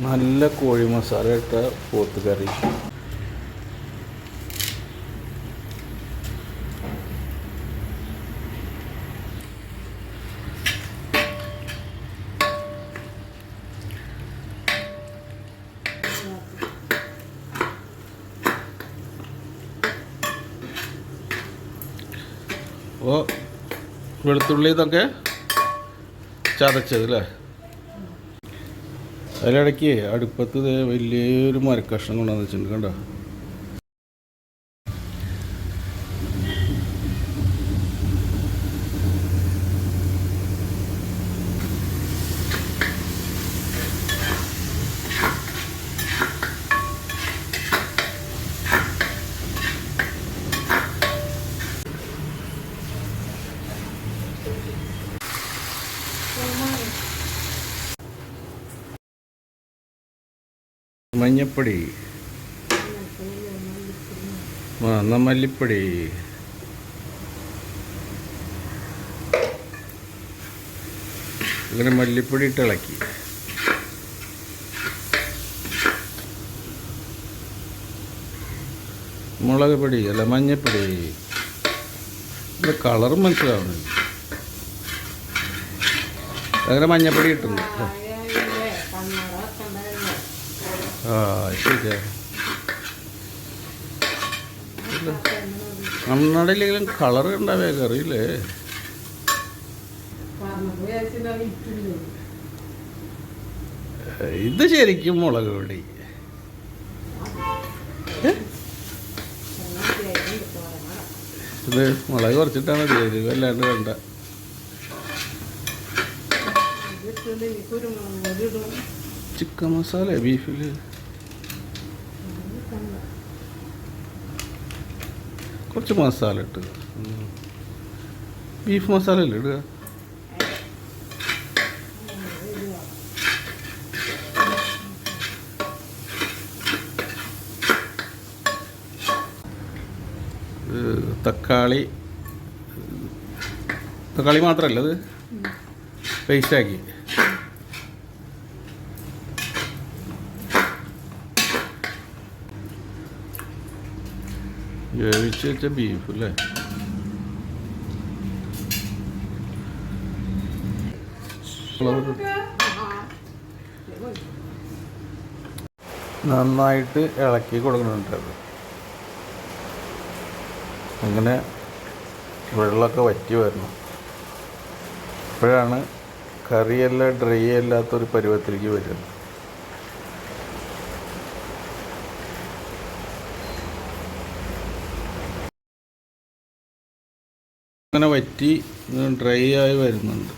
നല്ല കോഴി മസാല ഇട്ട പോത്ത് കറി. ഓ വെളുത്തുള്ളി ഇതൊക്കെ ചതച്ചത് അല്ലേ? അതിലിടയ്ക്ക് അടുപ്പത്ത് വലിയൊരു മരക്കഷ്ണം കൊണ്ടുവന്ന് വെച്ചിട്ടുണ്ട് കണ്ടോ? മഞ്ഞപ്പൊടി. ആ എന്നാ മല്ലിപ്പൊടി. ഇങ്ങനെ മല്ലിപ്പൊടി ഇട്ട് ഇളക്കി. മുളക് പൊടി അല്ല മഞ്ഞപ്പൊടി. ഇത് കളർ മനസ്സിലാവുന്നില്ല. അങ്ങനെ മഞ്ഞപ്പൊടി കിട്ടുന്നു ആ ശരിയാ. കണ്ണടയിലെങ്കിലും കളർ ഉണ്ടാവേ കറിയില്ലേ ഇത് ശരിക്കും മുളക് പൊടി. ഇത് മുളക് കുറച്ചിട്ടാണ് എരിവ് അല്ലാണ്ട് വേണ്ട. ചിക്കൻ മസാല ബീഫിൽ കുറച്ച് മസാല ഇട്ട്. ബീഫ് മസാല അല്ലേ ഇടുക? തക്കാളി തക്കാളി മാത്രമല്ല അത് പേസ്റ്റാക്കി വേവിച്ച് വെച്ച ബീഫ് അല്ലേ നന്നായിട്ട് ഇളക്കി കൊടുക്കുന്നുണ്ട് അത്. അങ്ങനെ വെള്ളമൊക്കെ വറ്റി വരണം. അപ്പോഴാണ് കറിയെല്ലാം ഡ്രൈ അല്ലാത്തൊരു പരുവത്തിലേക്ക് വരുന്നത്. അങ്ങനെ വറ്റി ഡ്രൈ ആയി വരുന്നുണ്ട്.